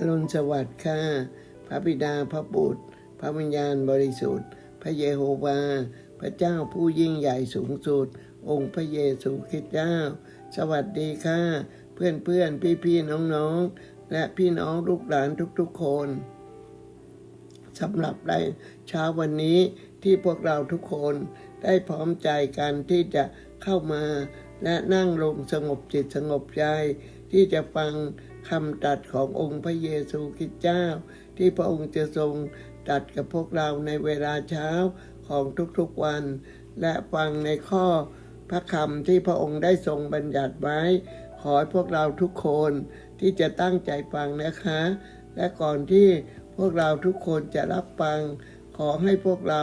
อรุณสวัสดิ์ค่ะ พระบิดาพระบุตร พระวิญญาณบริสุทธิ์ พระเยโฮวา พระเจ้าผู้ยิ่งใหญ่สูงสุด องค์พระเยซูคริสต์เจ้า สวัสดีค่ะ เพื่อนเพื่อนพี่พี่ๆน้องๆและพี่น้องลูกหลานทุกๆคนสำหรับในเช้าวันนี้ที่พวกเราทุกคนได้พร้อมใจกันที่จะเข้ามาและนั่งลงสงบจิตสงบใจ ที่จะฟัง คำตรัสขององค์พระเยซูคริสต์เจ้า ที่พระองค์จะทรงตรัสกับพวกเราในเวลาเช้าของทุกๆวัน และฟังในข้อพระคำที่พระองค์ได้ทรงบัญญัติไว้ ขอให้พวกเราทุกคนที่จะตั้งใจฟังนะคะ และก่อนที่พวกเราทุกคนจะรับฟัง ขอให้พวกเรา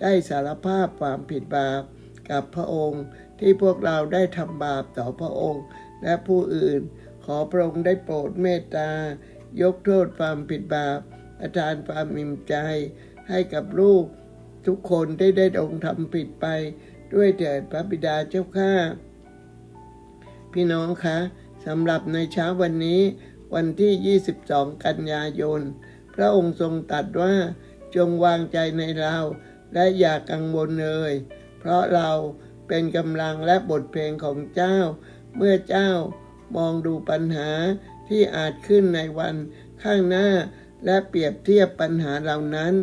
ได้สารภาพความผิดบาปกับพระองค์ ที่พวกเราได้ทำบาปต่อพระองค์ และผู้อื่น ขอพระองค์ได้โปรดเมตตา ยกโทษความผิดบาปประทานความอิ่มใจ ให้กับลูกทุกคนได้ได้องทำผิดไป ด้วยเถิดพระบิดาเจ้าข้าพี่น้องคะสำหรับในเช้าวันนี้วันที่ 22 กันยายน พระองค์ทรงตรัสว่าจงวางใจในเรา และอย่ากังวลเลยเพราะเราเป็นกำลังและบทเพลงของเจ้า เมื่อเจ้า มองดูปัญหาที่อาจขึ้นในวันข้างหน้า และเปรียบเทียบปัญหาเหล่านั้น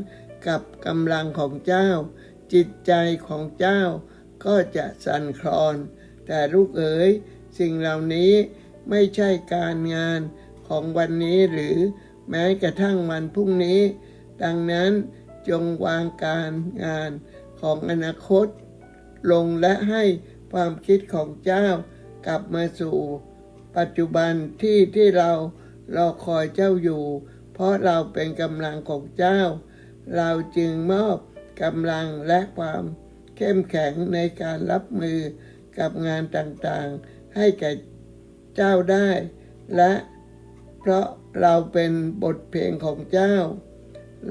กับกำลังของเจ้า จิตใจของเจ้าก็จะสั่นคลอน แต่ลูกเอ๋ย สิ่งเหล่านี้ไม่ใช่การงานของวันนี้หรือแม้กระทั่งวันพรุ่งนี้ ดังนั้นจงวางการงานของอนาคต ลงและให้ความคิดของเจ้ากลับมาสู่ ปัจจุบันที่ที่เรารอคอยเจ้าอยู่ เพราะเราเป็นกำลังของเจ้า เราจึงมอบกำลังและความเข้มแข็งในการรับมือกับงานต่างๆ ให้แก่เจ้าได้ และเพราะเราเป็นบทเพลงของเจ้า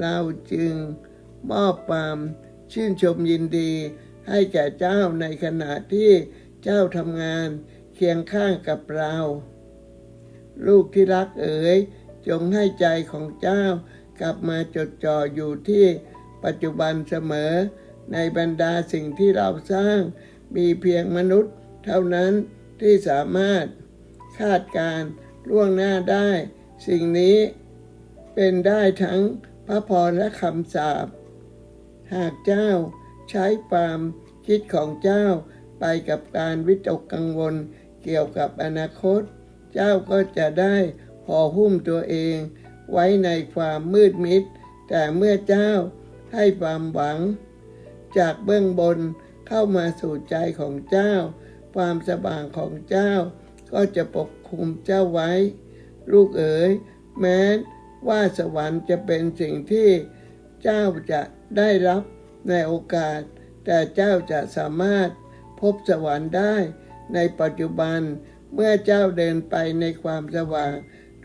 เราจึงมอบความชื่นชมยินดีให้แก่เจ้าในขณะที่เจ้าทำงาน คียงข้างกับเรา ลูกที่รักเอ๋ยจงให้ใจของเจ้ากลับมาจดจ่ออยู่ที่ปัจจุบันเสมอ ในบรรดาสิ่งที่เราสร้าง มีเพียงมนุษย์ เท่านั้นที่สามารถคาดการล่วงหน้าได้ สิ่งนี้เป็นได้ทั้งพระพรและคำสาปหากเจ้าใช้ความคิดของเจ้าไปกับการวิตกกังวล เกี่ยวกับอนาคต เจ้าก็จะได้ห่อหุ้มตัวเอง ไว้ในความมืดมิด แต่เมื่อเจ้าให้ความหวัง จากเบื้องบนเข้ามาสู่ใจของเจ้า ความสว่างของเจ้า ก็จะปกคลุมเจ้าไว้ ลูกเอ๋ยแม้ว่าสวรรค์จะเป็นสิ่งที่เจ้าจะได้รับในโอกาส แต่เจ้าจะสามารถพบสวรรค์ได้ ในปัจจุบันเมื่อเจ้าเดินไปในความสว่าง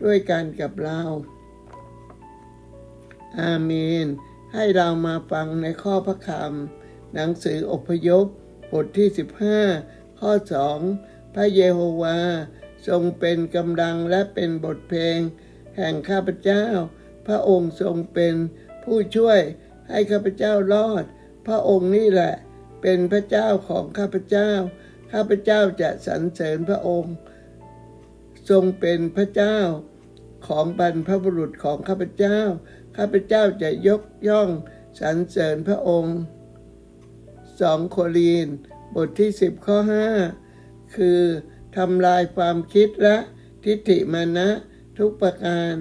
ด้วยกันกับเรา อาเมน ให้เรามาฟังในข้อพระคำหนังสืออพยพบทที่ 15 ข้อ 2 พระเยโฮวา ทรงเป็นกำลังและเป็นบทเพลง แห่งข้าพเจ้า พระองค์ทรงเป็นผู้ช่วยให้ข้าพเจ้ารอด พระองค์นี่แหละ เป็นพระเจ้าของข้าพเจ้า ข้าพเจ้าจะสรรเสริญพระองค์ ทรงเป็นพระเจ้าของบรรพบุรุษของข้าพเจ้า ข้าพเจ้าจะยกย่องสรรเสริญพระองค์2โครีน บทที่ 10 ข้อ 5 คือทำลายความคิดและทิฏฐิมานะทุกประการ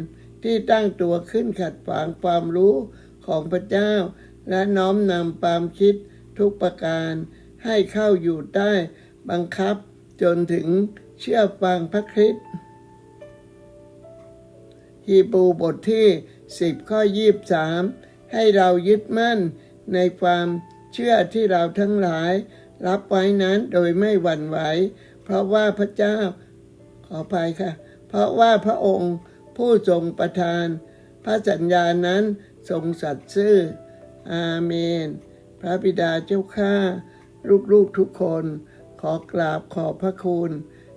ที่ตั้งตัวขึ้นขัดขวางความรู้ของพระเจ้า และน้อมนำความคิดทุกประการให้เข้าอยู่ใต้ บังคับจนถึงเชื่อฟังพระคริสต์ฮีบรูบทที่ 10 ข้อ 23 ให้เรายึดมั่นในความเชื่อที่เราทั้งหลาย รับไว้นั้นโดยไม่หวั่นไหว เพราะว่าพระเจ้าขออภัยค่ะ เพราะว่าพระองค์ผู้ทรงประทาน พระสัญญานั้นทรงสัตย์ซื่อ อาเมน พระบิดาเจ้าข้า ลูกๆทุกคน ขอกราบขอบพระคุณ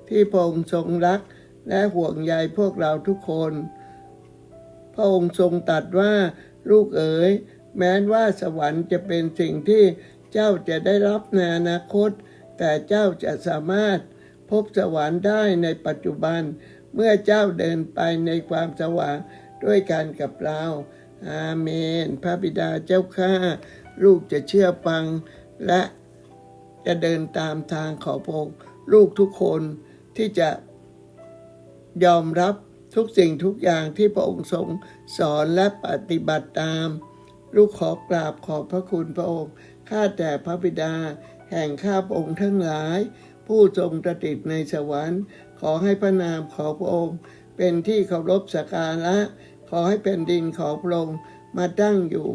ที่พระองค์ทรงรักและห่วงใยพวกเราทุกคน พระองค์ทรงตรัสว่าลูกเอ๋ย แม้ว่าสวรรค์จะเป็นสิ่งที่เจ้าจะได้รับในอนาคต แต่เจ้าจะสามารถพบสวรรค์ได้ในปัจจุบัน เมื่อเจ้าเดินไปในความสว่างด้วยกันกับเรา อาเมน พระบิดาเจ้าข้า ลูกจะเชื่อฟังและ จะเดินตามทางของพระองค์ลูกทุกคนที่จะยอมรับทุกสิ่งทุกอย่างที่พระองค์ทรงสอนและปฏิบัติตาม ลูกขอกราบขอบพระคุณพระองค์ข้าแต่พระบิดา แห่งข้าพระองค์ทั้งหลาย ผู้ทรงประติดในสวรรค์ ขอให้พระนามของพระองค์ เป็นที่เคารพสักการะ ขอให้แผ่นดินของพระองค์มาตั้งอยู่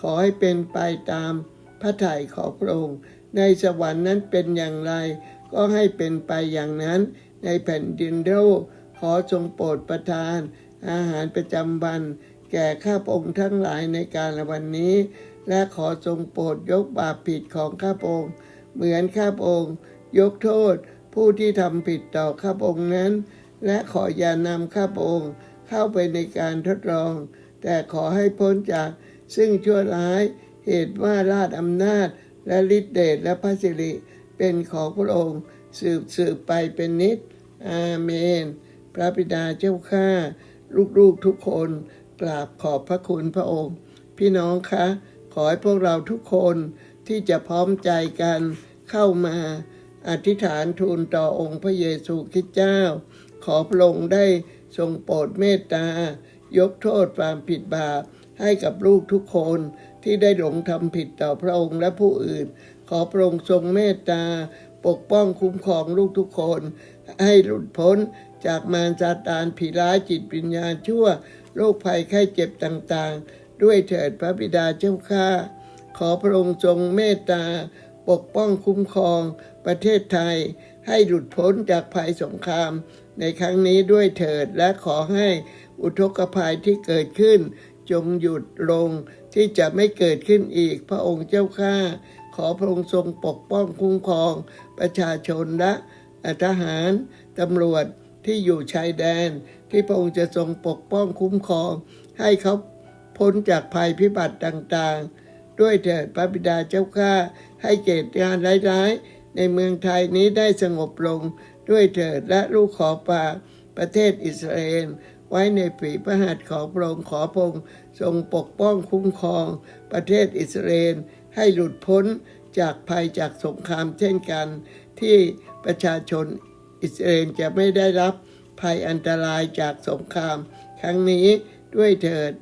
ขอให้เป็นไปตามพระทัยของพระองค์ ในสวรรค์นั้นเป็นอย่างไร ก็ให้เป็นไปอย่างนั้น ในแผ่นดินโลกขอทรงโปรดประทาน อาหารประจำวัน แก่ข้าพระองค์ทั้งหลายในการละวันนี้ และขอทรงโปรดยกบาปผิดของข้าพระองค์ เหมือนข้าพระองค์ ยกโทษผู้ที่ทำผิดต่อข้าพระองค์นั้น และขออย่านำข้าพระองค์เข้าไปในการทดลอง แต่ขอให้พ้นจากซึ่งชั่วร้ายเหตุว่าราชอำนาจ และฤทธิเดชและพระสิริเป็นของพระองค์สืบสืบไปเป็นนิจอาเมน พระบิดาเจ้าข้าลูกๆทุกคนกราบขอบพระคุณพระองค์ พี่น้องคะ ขอให้พวกเราทุกคนที่จะพร้อมใจกันเข้ามาอธิษฐานทูลต่อองค์พระเยซูคริสต์เจ้า ขอพระองค์ได้ทรงโปรดเมตตายกโทษความผิดบาป ให้กับลูกทุกคนที่ได้หลงทำผิดต่อพระองค์และผู้อื่น ขอพระองค์ทรงเมตตา ปกป้องคุ้มครองลูกทุกคน ให้หลุดพ้นจากมารซาตานผีร้ายจิตวิญญาณชั่วโรคภัยไข้เจ็บต่างๆ ด้วยเถิดพระบิดาเจ้าข้าขอพระองค์ทรงเมตตา ปกป้องคุ้มครองประเทศไทย ให้หลุดพ้นจากภัยสงคราม ในครั้งนี้ด้วยเถิดและขอให้อุทกภัยที่เกิดขึ้น จงหยุดลงที่จะไม่เกิดขึ้นอีกพระองค์เจ้าข้าขอพระองค์ทรงปกป้องคุ้มครอง ประชาชนและทหารตำรวจที่อยู่ชายแดน ที่พระองค์จะทรงปกป้องคุ้มครอง ให้เขาพ้นจากภัยพิบัติต่างๆ ด้วยเถิดพระบิดาเจ้าข้าให้เกิดงานร้ายๆ ในเมืองไทยนี้ได้สงบลง ด้วยเถิดและลูกขอปาประเทศอิสราเอล ไว้ในฝีพระหัตถ์ของพระองค์ขอพระองค์ทรงปกป้องคุ้มครอง ประเทศอิสราเอลให้หลุดพ้นจากภัยจากสงครามเช่นกัน ที่ประชาชนอิสราเอลจะไม่ได้รับภัยอันตรายจากสงคราม ครั้งนี้ด้วยเถิด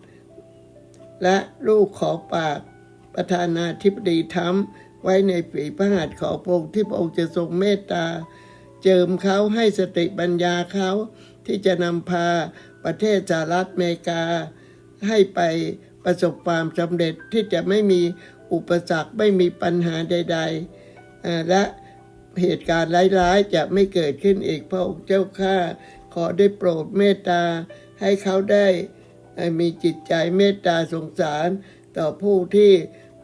และลูกขอปากประธานาธิบดีทำไว้ในฝีพระหัตถ์ของพระองค์ที่พระองค์จะทรงเมตตา เจิมเขาให้สติปัญญาเขา ที่จะนำพาประเทศสหรัฐอเมริกา ให้ไปประสบความสำเร็จที่จะไม่มีอุปสรรคไม่มีปัญหาใด ๆ และเหตุการณ์ร้ายๆ จะไม่เกิดขึ้นอีกพระองค์เจ้าข้าขอได้โปรดเมตตา ให้เขาได้มีจิตใจเมตตาสงสาร ต่อผู้ที่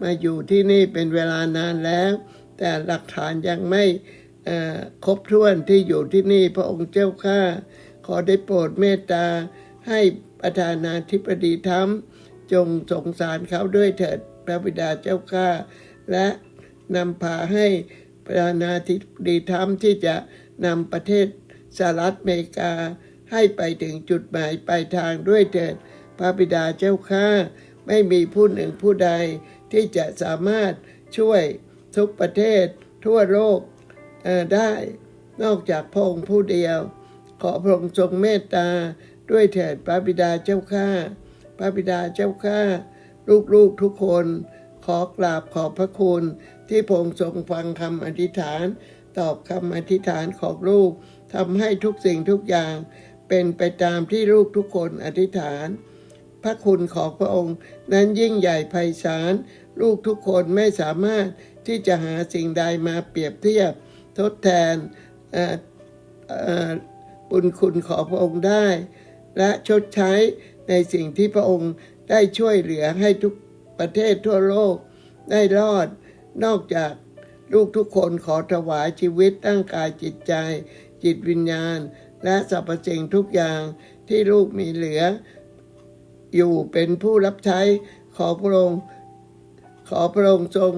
มาอยู่ที่นี่เป็นเวลานานแล้ว แต่หลักฐานยังไม่ครบถ้วนที่อยู่ที่นี่พระองค์เจ้าข้า ขอได้โปรดเมตตาให้ประธานาธิบดีทำจงสงสารเขาด้วยเถิดพระบิดาเจ้าข้าและนำพาให้ประธานาธิบดีทำที่จะนำประเทศสหรัฐอเมริกาให้ไปถึงจุดหมายปลายทางด้วยเถิด พระบิดาเจ้าข้าไม่มีผู้หนึ่งผู้ใดที่จะสามารถช่วยทุกประเทศทั่วโลกได้ นอกจากพระองค์ผู้เดียว ขอพระองค์ทรงเมตตาด้วยเถิดพระบิดาเจ้าข้าพระบิดาเจ้าข้าลูกๆทุกคน ขอกราบขอบพระคุณ ที่พระองค์ทรงฟังคำอธิษฐาน ตอบคำอธิษฐานของลูกทำให้ทุกสิ่งทุกอย่าง เป็นไปตามที่ลูกทุกคนอธิษฐาน พระคุณของพระองค์นั้นยิ่งใหญ่ไพศาลลูกทุกคนไม่สามารถที่จะหาสิ่งใดมาเปรียบเทียบทดแทน บุญคุณของพระองค์ได้ และชดใช้ในสิ่งที่พระองค์ได้ช่วยเหลือให้ทุกประเทศทั่วโลกได้รอด นอกจากลูกทุกคนขอถวายชีวิตตั้งกายจิตใจ จิตวิญญาณ และสรรพสิ่งทุกอย่างที่ลูกมีเหลือ อยู่เป็นผู้รับใช้ขอพระองค์ขอพระองค์ทรง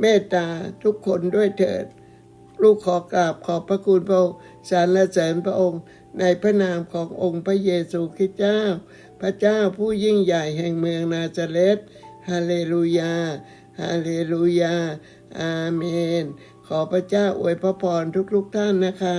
เมตตาทุกคนด้วยเถิด ลูกขอกราบขอบพระคุณพระองค์สรรเสริญพระองค์ ในพระนามขององค์พระเยซูคริสต์เจ้า พระเจ้าผู้ยิ่งใหญ่แห่งเมืองนาซาเรตฮาเลลูยาฮาเลลูยา อาเมน ขอพระเจ้าอวยพระพรทุกๆท่านนะคะ